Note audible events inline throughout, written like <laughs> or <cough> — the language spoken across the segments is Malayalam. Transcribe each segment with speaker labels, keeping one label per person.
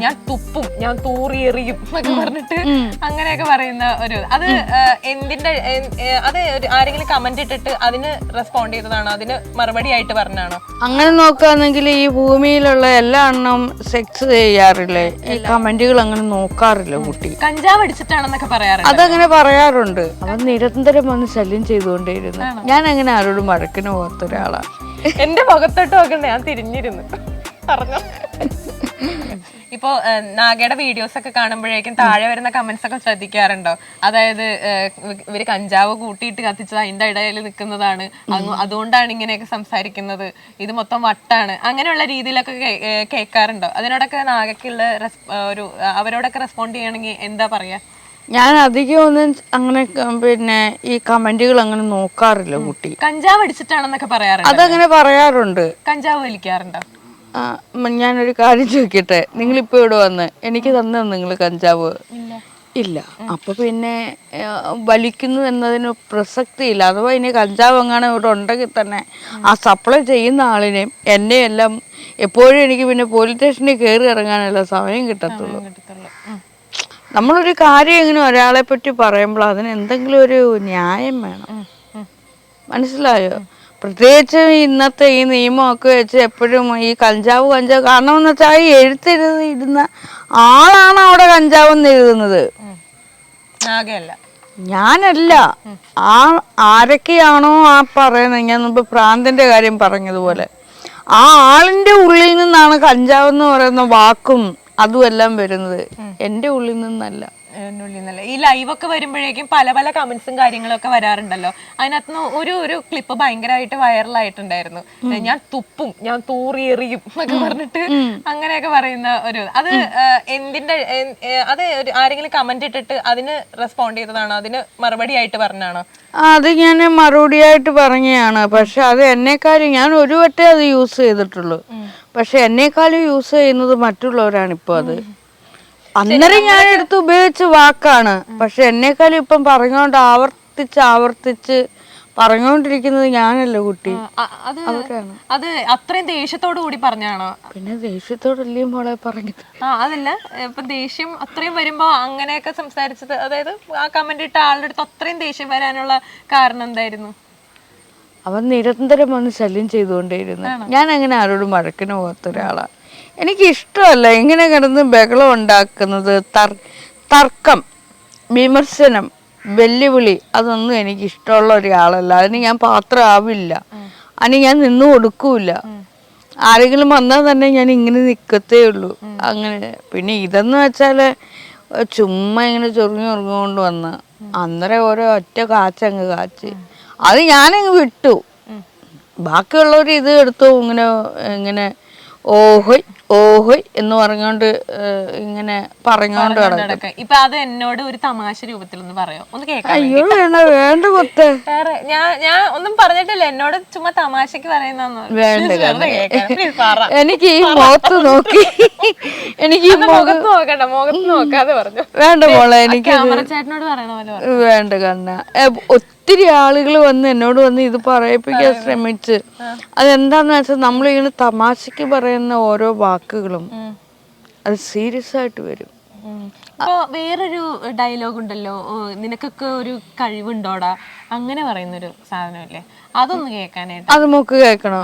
Speaker 1: ഞാൻ തുപ്പും ഞാൻ തൂറിയെറിയും എന്നൊക്കെ പറഞ്ഞിട്ട് അങ്ങനെയൊക്കെ പറയുന്ന ഒരു അത് എന്തിന്റെ അത് ആരെങ്കിലും കമന്റ് ഇട്ടിട്ട് അതിന് റെസ്പോണ്ട് ചെയ്തതാണോ? അതിന് മറുപടി ആയിട്ട് പറഞ്ഞാണോ
Speaker 2: അങ്ങനെ നോക്കുകയാണെങ്കിൽ ഈ ഭൂമിയിലുള്ള എല്ലാ എണ്ണം സെക്സ് ചെയ്യാറില്ലേ? ഈ കമന്റുകൾ അങ്ങനെ നോക്കാറില്ല കുട്ടി.
Speaker 1: കഞ്ചാവ് അടിച്ചിട്ടാണെന്നൊക്കെ പറയാറുണ്ട്.
Speaker 2: അതങ്ങനെ പറയാറുണ്ട്. അവൻ നിരന്തരം വന്ന് ശല്യം ചെയ്തുകൊണ്ടേയിരുന്നു. ഞാൻ അങ്ങനെ ആരോടും വഴക്കിന് പോകാത്ത ഒരാളാണ്
Speaker 1: എന്റെ മുഖത്തോട്ട് നോക്കണ്ട ഞാൻ തിരിഞ്ഞിരുന്നു. പറഞ്ഞു. <laughs> ഇപ്പോ നാഗയുടെ വീഡിയോസ് ഒക്കെ കാണുമ്പോഴേക്കും താഴെ വരുന്ന കമന്റ്സ് ഒക്കെ ശ്രദ്ധിക്കാറുണ്ടോ? അതായത് ഇവർ കഞ്ചാവ് കൂട്ടിയിട്ട് കത്തിച്ചത് അതിന്റെ ഇടയിൽ നിൽക്കുന്നതാണ്. അതുകൊണ്ടാണ് ഇങ്ങനെയൊക്കെ സംസാരിക്കുന്നത്. ഇത് മൊത്തം വട്ടാണ്. അങ്ങനെയുള്ള രീതിയിലൊക്കെ കേൾക്കാറുണ്ടോ? അതിനോടൊക്കെ നാഗയ്ക്കുള്ള ഒരു അവരോടൊക്കെ റെസ്പോണ്ട് ചെയ്യണമെങ്കിൽ എന്താ പറയാ?
Speaker 2: ഞാൻ അധികം ഒന്നും അങ്ങനെ പിന്നെ ഈ കമന്റുകൾ അങ്ങനെ നോക്കാറില്ല കുട്ടി.
Speaker 1: കഞ്ചാവ് അടിച്ചിട്ടാണെന്നൊക്കെ പറയാറുണ്ട്?
Speaker 2: അതങ്ങനെ പറയാറുണ്ട്.
Speaker 1: കഞ്ചാവ് വലിക്കാറുണ്ടോ?
Speaker 2: ഞാനൊരു കാര്യം ചോദിക്കട്ടെ? നിങ്ങളിപ്പോ ഇവിടെ വന്ന്? എനിക്ക് തന്നെ നിങ്ങൾ കഞ്ചാവ്? ഇല്ല. അപ്പൊ പിന്നെ വലിക്കുന്നു എന്നതിന് പ്രസക്തിയില്ല. അഥവാ ഇനി കഞ്ചാവ് എങ്ങാനും ഇവിടെ ഉണ്ടെങ്കിൽ തന്നെ ആ സപ്ലൈ ചെയ്യുന്ന ആളിനെയും എന്നെയും എല്ലാം എപ്പോഴും എനിക്ക് പിന്നെ പോലീസ് സ്റ്റേഷനിൽ കയറി ഇറങ്ങാനുള്ള സമയം കിട്ടത്തുള്ളൂ. നമ്മളൊരു കാര്യം ഇങ്ങനെ ഒരാളെ പറ്റി പറയുമ്പോൾ അതിന് എന്തെങ്കിലും ഒരു ന്യായം വേണം. മനസ്സിലായോ? പ്രത്യേകിച്ച് ഇന്നത്തെ ഈ നിയമമൊക്കെ വെച്ച് എപ്പോഴും ഈ കഞ്ചാവ് കഞ്ചാവ്. കാരണം എന്ന് വെച്ചാൽ ഈ എഴുത്തെഴുതി ഇടുന്ന ആളാണ് അവിടെ കഞ്ചാവ് എന്ന് എഴുതുന്നത് ഞാനല്ല. ആ ആരൊക്കെയാണോ ആ പറയുന്നത്? ഞാൻ മുമ്പ് പ്രാന്തിന്റെ കാര്യം പറഞ്ഞതുപോലെ. ആ ആളിന്റെ ഉള്ളിൽ നിന്നാണ് കഞ്ചാവ് എന്ന് പറയുന്ന വാക്കും അതുമെല്ലാം വരുന്നത്. എന്റെ ഉള്ളിൽ നിന്നല്ല.
Speaker 1: ഈ ലൈവ് ഒക്കെ വരുമ്പോഴേക്കും പല പല കമന്റ്സും കാര്യങ്ങളൊക്കെ വരാറുണ്ടല്ലോ. അതിനകത്ത് ഒരു ഒരു ക്ലിപ്പ് ഭയങ്കരമായിട്ട് വൈറലായിട്ടുണ്ടായിരുന്നു. ഞാൻ തുപ്പും ഞാൻ തൂറി എറിയും എന്നൊക്കെ പറഞ്ഞിട്ട് അങ്ങനെയൊക്കെ പറയുന്ന ഒരു അത് എന്തിന്റെ അത് ആരെങ്കിലും കമന്റ് ഇട്ടിട്ട് അതിന് റെസ്പോണ്ട് ചെയ്തതാണോ? അതിന് മറുപടി ആയിട്ട് പറഞ്ഞാണോ
Speaker 2: അത് ഞാൻ മറുപടി ആയിട്ട് പറഞ്ഞതാണ്. പക്ഷെ അത് എന്നെക്കാളും ഞാൻ ഒരു വട്ടേ അത് യൂസ് ചെയ്തിട്ടുള്ളൂ. പക്ഷെ എന്നെക്കാളും യൂസ് ചെയ്യുന്നത് മറ്റുള്ളവരാണ് ഇപ്പൊ അത്. അന്നേരം ഞാൻ എടുത്ത് ഉപയോഗിച്ച വാക്കാണ്. പക്ഷെ എന്നെക്കാളും ഇപ്പം പറഞ്ഞോണ്ട് ആവർത്തിച്ച് ആവർത്തിച്ച് പറഞ്ഞോണ്ടിരിക്കുന്നത് ഞാനല്ല കുട്ടി.
Speaker 1: അത് അത് അത്രയും ദേഷ്യത്തോടു കൂടി പറഞ്ഞാണോ
Speaker 2: പിന്നെ ദേഷ്യത്തോടല്ലേ മോളെ പറഞ്ഞത്?
Speaker 1: ആ അതല്ല. ഇപ്പൊ ദേഷ്യം അത്രയും വരുമ്പോ അങ്ങനെയൊക്കെ സംസാരിച്ചത് അതായത് ആ കമന്റ് ഇട്ട ആളുടെ അടുത്ത് അത്രയും ദേഷ്യം വരാനുള്ള കാരണം എന്തായിരുന്നു?
Speaker 2: അവൻ നിരന്തരം വന്ന് ശല്യം ചെയ്തുകൊണ്ടേയിരുന്നു. ഞാൻ അങ്ങനെ ആരോടും വഴക്കിന് പോകാത്ത ഒരാളാണ് എനിക്ക് ഇഷ്ടമല്ല ഇങ്ങനെ കിടന്ന് ബഹളം ഉണ്ടാക്കുന്നത്. തർക്കം വിമർശനം വെല്ലുവിളി അതൊന്നും എനിക്ക് ഇഷ്ടമുള്ള ഒരാളല്ല. അതിന് ഞാൻ പാത്രമാവില്ല. അതിന് ഞാൻ നിന്നു കൊടുക്കൂല ആരെങ്കിലും വന്നാൽ തന്നെ ഞാൻ ഇങ്ങനെ നിൽക്കത്തേ ഉള്ളൂ. അങ്ങനെ. പിന്നെ ഇതെന്ന് വെച്ചാൽ ചുമ്മാ ഇങ്ങനെ ചൊറിഞ്ഞു ചൊറിഞ്ഞുകൊണ്ട് വന്ന് അന്നേരം ഓരോ ഒറ്റ കാച്ചങ്ങ് കാച്ച്. അത് ഞാനങ്ങ് വിട്ടു. ബാക്കിയുള്ളവർ ഇത് എടുത്തു ഇങ്ങനെ ഇങ്ങനെ ഓഹോയ് ഓഹോയ് എന്ന് പറഞ്ഞോണ്ട് ഇങ്ങനെ പറഞ്ഞോണ്ട്
Speaker 1: നടക്കും. ഇപ്പൊ അത് എന്നോട് ഒരു തമാശ രൂപത്തിൽ ഒന്ന് പറയോ? ഒന്ന് കേൾക്കാം
Speaker 2: അയ്യോ വേണ്ട വേണ്ട കൊത്തേ
Speaker 1: ഞാൻ ഞാൻ ഒന്നും പറഞ്ഞിട്ടില്ല. എന്നോട് ചുമ്മാ തമാശക്ക് പറയുന്ന
Speaker 2: വേണ്ട എനിക്ക് ഈ മുഖത്ത് നോക്കി. എനിക്ക് ഈ
Speaker 1: മുഖത്ത് നോക്കണ്ട മുഖത്ത് നോക്കാതെ പറഞ്ഞു.
Speaker 2: വേണ്ട മോളെ എനിക്ക് വേണ്ട കണ്ണ. ഒത്തിരി ആളുകൾ വന്ന് എന്നോട് വന്ന് ഇത് പറയിപ്പിക്കാൻ ശ്രമിച്ച്. അതെന്താന്ന് വെച്ചാൽ നമ്മളിങ്ങനെ തമാശക്ക് പറയുന്ന ഓരോ വാക്കുകളും അത് സീരിയസ് ആയിട്ട് വരും.
Speaker 1: ഇപ്പൊ വേറൊരു ഡയലോഗ് ഉണ്ടല്ലോ നിനക്കൊക്കെ ഒരു കഴിവുണ്ടോടാ? അങ്ങനെ പറയുന്നൊരു സാധനമല്ലേ? അതൊന്ന് കേൾക്കാനായിട്ട്.
Speaker 2: അത് നമുക്ക് കേൾക്കണോ.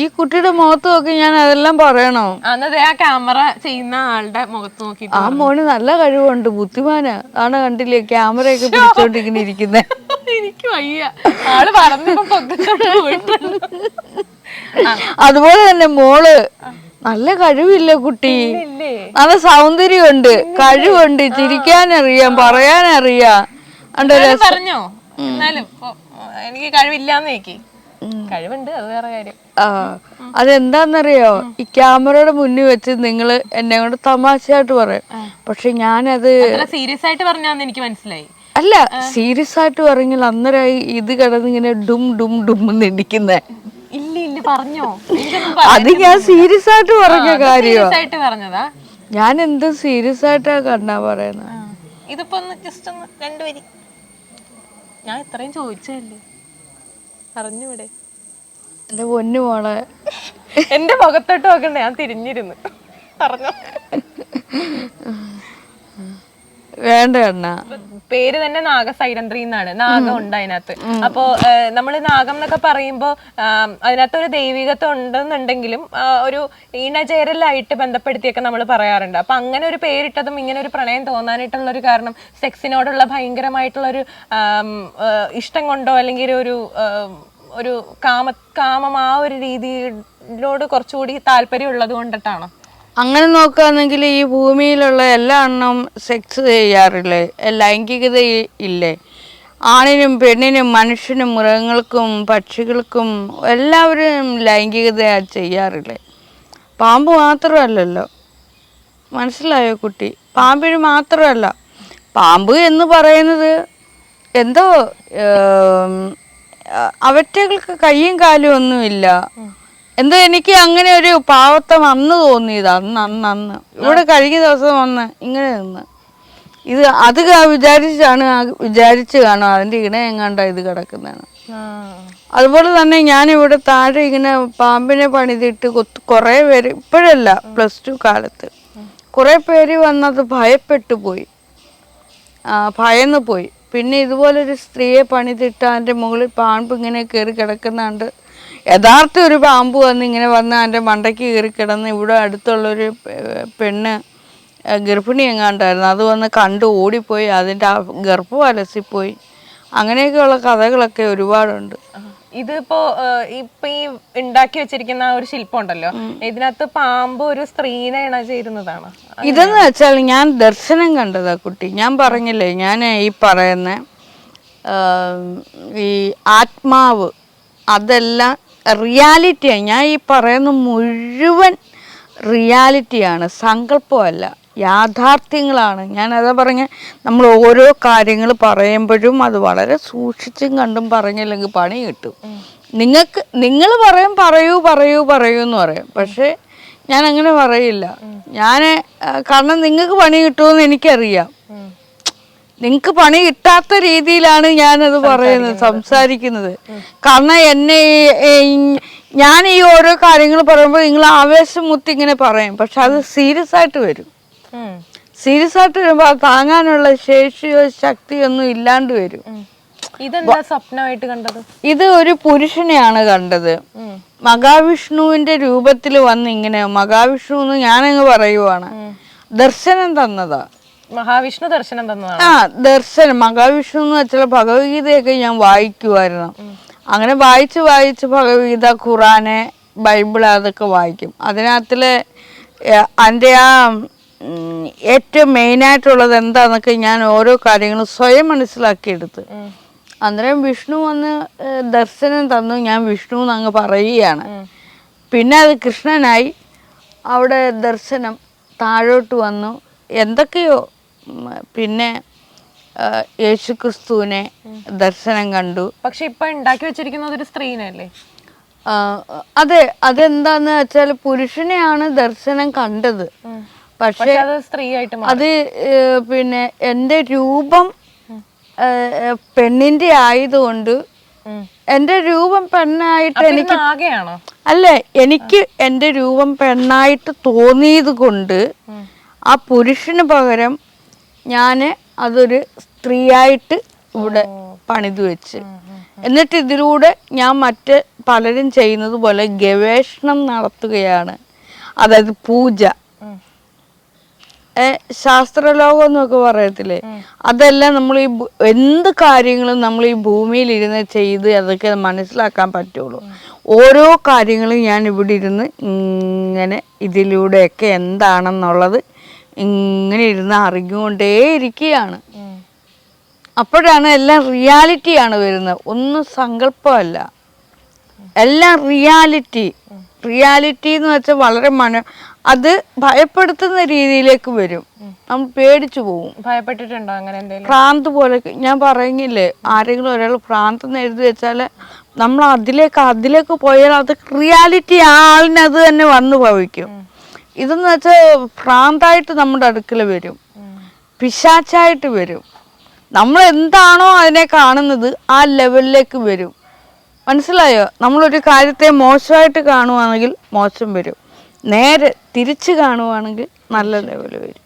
Speaker 2: ഈ കുട്ടിയുടെ മുഖത്ത് നോക്കി ഞാൻ അതെല്ലാം പറയണോ.
Speaker 1: അന്നത് ആ ക്യാമറ ചെയ്യുന്ന ആളുടെ മുഖത്ത് നോക്കി
Speaker 2: ആ മോന് നല്ല കഴിവുണ്ട് ബുദ്ധിമാനാ. ആണ് കണ്ടില്ലേ? ക്യാമറയൊക്കെ പിടിച്ചോണ്ടിങ്ങനെ ഇരിക്കുന്നേ. ഇരിക്കുന്നത്
Speaker 1: എനിക്ക് വയ്യ. ആൾ പോയിട്ടുണ്ട്
Speaker 2: അതുപോലെ തന്നെ മോൾ നല്ല കഴിവില്ല കുട്ടി. നല്ല സൗന്ദര്യമുണ്ട്. കഴിവുണ്ട്. ചിരിക്കാനറിയാം പറയാനറിയാം.
Speaker 1: പറഞ്ഞോ. എന്നാലും എനിക്ക് കഴിവില്ലാന്ന് കഴിവുണ്ട് അത് വേറെ കാര്യം.
Speaker 2: ആ. അതെന്താന്നറിയോ? ഈ ക്യാമറയുടെ മുന്നിൽ വെച്ച് നിങ്ങൾ എന്നെ കൊണ്ട് തമാശയായിട്ട് പറയും. പക്ഷെ ഞാനത്
Speaker 1: സീരിയസ് ആയിട്ട് പറഞ്ഞാന്ന് എനിക്ക് മനസ്സിലായി.
Speaker 2: അല്ല സീരിയസ് ആയിട്ട് പറഞ്ഞാൽ അന്നേരമായി ഇത് കിടന്ന് ഇങ്ങനെ ഡും ഡും ഡും ഇടിക്കുന്നേ
Speaker 1: ഇല്ല ഇല്ല പറഞ്ഞോ.
Speaker 2: അത് ഞാൻ സീരിയസ് ആയിട്ട് പറഞ്ഞ കാര്യോ?
Speaker 1: ആയിട്ട് പറഞ്ഞതാ?
Speaker 2: ഞാൻ എന്ത് സീരിയസ് ആയിട്ടാ കണ്ണാ പറയുന്നത്.
Speaker 1: ഇതിപ്പോ ഒന്ന് ജസ്റ്റ് ഒന്ന് രണ്ടുപേരി ഞാൻ ഇത്രയും ചോദിച്ചതല്ലേ? പറഞ്ഞൂടെ.
Speaker 2: എന്റെ പൊന്നു മോളെ.
Speaker 1: എന്റെ മുഖത്തോട്ട് നോക്കണ്ട ഞാൻ തിരിഞ്ഞിരുന്നു. പറഞ്ഞോ.
Speaker 2: വേണ്ട അണ്ണ.
Speaker 1: പേര് തന്നെ നാഗ സൈലന്ത്രി എന്നാണ്. നാഗം ഉണ്ട് അതിനകത്ത്. അപ്പോ നമ്മൾ നാഗം എന്നൊക്കെ പറയുമ്പോ അതിനകത്ത് ഒരു ദൈവികത്വം ഉണ്ടെന്നുണ്ടെങ്കിലും ഒരു ഈണചേരലായിട്ട് ബന്ധപ്പെടുത്തിയൊക്കെ നമ്മൾ പറയാറുണ്ട്. അപ്പൊ അങ്ങനെ ഒരു പേരിട്ടതും ഇങ്ങനെ ഒരു പ്രണയം തോന്നാനായിട്ടുള്ള ഒരു കാരണം സെക്സിനോടുള്ള ഭയങ്കരമായിട്ടുള്ള ഒരു ഇഷ്ടം കൊണ്ടോ അല്ലെങ്കിൽ ഒരു ഒരു കാമ കാമം ആ ഒരു രീതിയിലോട് കുറച്ചുകൂടി താല്പര്യം ഉള്ളത് കൊണ്ടിട്ടാണോ?
Speaker 2: അങ്ങനെ നോക്കുകയാണെങ്കിൽ ഈ ഭൂമിയിലുള്ള എല്ലാ എണ്ണം സെക്സ് ചെയ്യാറില്ലേ? ലൈംഗികത ഇല്ലേ? ആണിനും പെണ്ണിനും മനുഷ്യനും മൃഗങ്ങൾക്കും പക്ഷികൾക്കും എല്ലാവരും ലൈംഗികത ചെയ്യാറില്ലേ? പാമ്പ് മാത്രമല്ലല്ലോ. മനസ്സിലായോ കുട്ടി? പാമ്പിന് മാത്രമല്ല. പാമ്പ് എന്ന് പറയുന്നത് എന്തോ അവറ്റകൾക്ക് കയ്യും കാലും ഒന്നുമില്ല. എന്തോ എനിക്ക് അങ്ങനെ ഒരു പാവത്തം അന്ന് തോന്നിയത് അന്ന് അന്ന് അന്ന്. ഇവിടെ കഴിഞ്ഞ ദിവസം വന്ന് ഇങ്ങനെ നിന്ന്. ഇത് അത് വിചാരിച്ചാണ് വിചാരിച്ചു കാണും അതിന്റെ ഇണ എങ്ങാണ്ട ഇത് കിടക്കുന്നതാണ്. അതുപോലെ തന്നെ ഞാൻ ഇവിടെ താഴെ ഇങ്ങനെ പാമ്പിനെ പണിതിട്ട് കൊത്ത് കുറേ പേര് ഇപ്പോഴല്ല പ്ലസ് ടു കാലത്ത്. കുറേ പേര് വന്നത് ഭയപ്പെട്ടു പോയി. ആ, ഭയന്ന് പോയി. പിന്നെ ഇതുപോലൊരു സ്ത്രീയെ പണിതിട്ട് അതിന്റെ മുകളിൽ പാമ്പ് ഇങ്ങനെ കയറി കിടക്കുന്നുണ്ട്. യഥാർത്ഥ ഒരു പാമ്പ് വന്ന് ഇങ്ങനെ വന്ന് അതിന്റെ മണ്ടയ്ക്ക് കയറി കിടന്ന് ഇവിടെ അടുത്തുള്ളൊരു പെണ്ണ് ഗർഭിണി എങ്ങാണ്ടായിരുന്നു. അത് വന്ന് കണ്ട് ഓടിപ്പോയി. അതിന്റെ ആ ഗർഭം അലസിപ്പോയി. അങ്ങനെയൊക്കെയുള്ള കഥകളൊക്കെ ഒരുപാടുണ്ട്.
Speaker 1: ഇതിപ്പോ ഇപ്പൊ ഈ ഉണ്ടാക്കി വെച്ചിരിക്കുന്ന ഒരു ശില്പം ഉണ്ടല്ലോ. ഇതിനകത്ത് പാമ്പ് ഒരു സ്ത്രീനെ ഇണ ചേരുന്നതാണ്
Speaker 2: ഇതെന്ന് വെച്ചാൽ ഞാൻ ദർശനം കണ്ടതാ കുട്ടി. ഞാൻ പറഞ്ഞില്ലേ ഞാൻ ഈ പറയുന്ന ഈ ആത്മാവ് അതെല്ലാം റിയാലിറ്റിയാണ് ഞാൻ ഈ പറയുന്ന മുഴുവൻ റിയാലിറ്റിയാണ്. സങ്കല്പമല്ല. യാഥാർത്ഥ്യങ്ങളാണ്. ഞാൻ അതാ പറഞ്ഞ നമ്മൾ ഓരോ കാര്യങ്ങൾ പറയുമ്പോഴും അത് വളരെ സൂക്ഷിച്ചും കണ്ടും പറഞ്ഞില്ലെങ്കിൽ പണി കിട്ടും. നിങ്ങൾക്ക് നിങ്ങൾ പറയും പറയൂ പറയൂ പറയൂ എന്ന് പറയും. പക്ഷേ ഞാൻ അങ്ങനെ പറയില്ല. ഞാൻ കാരണം നിങ്ങൾക്ക് പണി കിട്ടുമെന്ന് എനിക്കറിയാം. നിങ്ങൾക്ക് പണി കിട്ടാത്ത രീതിയിലാണ് ഞാനത് പറയുന്നത് സംസാരിക്കുന്നത്. കാരണം എന്നെ ഞാൻ ഈ ഓരോ കാര്യങ്ങൾ പറയുമ്പോൾ നിങ്ങൾ ആവേശം മുത്തി ഇങ്ങനെ പറയും. പക്ഷെ അത് സീരിയസ് ആയിട്ട് വരും. സീരിയസ് ആയിട്ട് വരുമ്പോൾ അത് താങ്ങാനുള്ള ശേഷിയോ ശക്തിയോ ഒന്നും ഇല്ലാണ്ട് വരും.
Speaker 1: ഇതെന്താ സ്വപ്നമായിട്ട് കണ്ടത്?
Speaker 2: ഇത് ഒരു പുരുഷനെയാണ് കണ്ടത്. മഹാവിഷ്ണുവിന്റെ രൂപത്തിൽ വന്ന് ഇങ്ങനെ മഹാവിഷ്ണു എന്ന് ഞാനങ്ങ് പറയുവാണ്. ദർശനം തന്നതാ.
Speaker 1: മഹാവിഷ്ണു ദർശനം തന്നതാണ്?
Speaker 2: ആ ദർശനം. മഹാവിഷ്ണു എന്ന് വെച്ചാൽ ഭഗവത്ഗീതയൊക്കെ ഞാൻ വായിക്കുമായിരുന്നു അങ്ങനെ വായിച്ച് വായിച്ച് ഭഗവത്ഗീത ഖുറാന് ബൈബിൾ അതൊക്കെ വായിക്കും. അതിനകത്തിൽ എന്റെ അതിന്റെ ആ ഏറ്റവും മെയിനായിട്ടുള്ളത് എന്താന്നൊക്കെ ഞാൻ ഓരോ കാര്യങ്ങളും സ്വയം മനസ്സിലാക്കിയെടുത്ത്. അന്നേരം വിഷ്ണു വന്ന് ദർശനം തന്നു. ഞാൻ വിഷ്ണു എന്ന് അങ്ങ് പറയുകയാണ്. പിന്നെ അത് കൃഷ്ണനായി അവിടെ ദർശനം താഴോട്ട് വന്നു. എന്തൊക്കെയോ പിന്നെ യേശു യേശുക്രിസ്തുവിനെ ദർശനം കണ്ടു.
Speaker 1: പക്ഷെ ഇപ്പൊ ഉണ്ടാക്കി വെച്ചിരിക്കുന്നത് ഒരു സ്ത്രീനല്ലേ?
Speaker 2: അതെ അതെന്താന്ന് വെച്ചാൽ പുരുഷനെയാണ് ദർശനം കണ്ടത്. പക്ഷെ
Speaker 1: സ്ത്രീയായിട്ട് അത്
Speaker 2: പിന്നെ എന്റെ രൂപം പെണ്ണിന്റെ ആയതുകൊണ്ട്
Speaker 1: എന്റെ
Speaker 2: എന്റെ രൂപം പെണ്ണായിട്ട് എനിക്ക് അല്ല എനിക്ക് എന്റെ രൂപം പെണ്ണായിട്ട് തോന്നിയത് കൊണ്ട് ആ പുരുഷന് പകരം ഞാൻ അതൊരു സ്ത്രീയായിട്ട് ഇവിടെ പണിത് വെച്ച്. എന്നിട്ട് ഇതിലൂടെ ഞാൻ മറ്റ് പലരും ചെയ്യുന്നത് പോലെ ഗവേഷണം നടത്തുകയാണ്. അതായത് പൂജ. ശാസ്ത്രലോകം എന്നൊക്കെ പറയത്തില്ലേ? അതെല്ലാം നമ്മൾ ഈ എന്ത് കാര്യങ്ങളും നമ്മൾ ഈ ഭൂമിയിൽ ഇരുന്ന് ചെയ്ത് അതൊക്കെ മനസ്സിലാക്കാൻ പറ്റുള്ളൂ. ഓരോ കാര്യങ്ങളും ഞാൻ ഇവിടെ ഇരുന്ന് ഇങ്ങനെ ഇതിലൂടെയൊക്കെ എന്താണെന്നുള്ളത് ഇങ്ങനെ ഇരുന്ന് അറിഞ്ഞുകൊണ്ടേ ഇരിക്കുകയാണ് അപ്പോഴാണ് എല്ലാം റിയാലിറ്റിയാണ് വരുന്നത്. ഒന്നും സങ്കല്പമല്ല. എല്ലാം റിയാലിറ്റി. റിയാലിറ്റി എന്ന് വെച്ചാൽ വളരെ മന അത് ഭയപ്പെടുത്തുന്ന രീതിയിലേക്ക് വരും. നമ്മൾ പേടിച്ചു പോകും
Speaker 1: ഭയപ്പെട്ടിട്ടുണ്ടോ അങ്ങനെ എന്തെങ്കിലും?
Speaker 2: ഭ്രാന്ത് പോലെ ഞാൻ പറയുന്നില്ലേ ആരെങ്കിലും ഒരാൾ ഭ്രാന്ത് എന്ന് എഴുതി വെച്ചാൽ നമ്മൾ അതിലേക്ക് അതിലേക്ക് പോയാൽ അത് റിയാലിറ്റി ആ ആളിന് അത് തന്നെ വന്നു ഭവിക്കും. ഇതെന്ന് വെച്ചാൽ ഭ്രാന്തായിട്ട് നമ്മുടെ അടുക്കൽ വരും. പിശാച്ചായിട്ട് വരും. നമ്മൾ എന്താണോ അതിനെ കാണുന്നത് ആ ലെവലിലേക്ക് വരും. മനസ്സിലായോ? നമ്മളൊരു കാര്യത്തെ മോശമായിട്ട് കാണുവാണെങ്കിൽ മോശം വരും. നേരെ തിരിച്ച് കാണുവാണെങ്കിൽ നല്ല ലെവൽ വരും.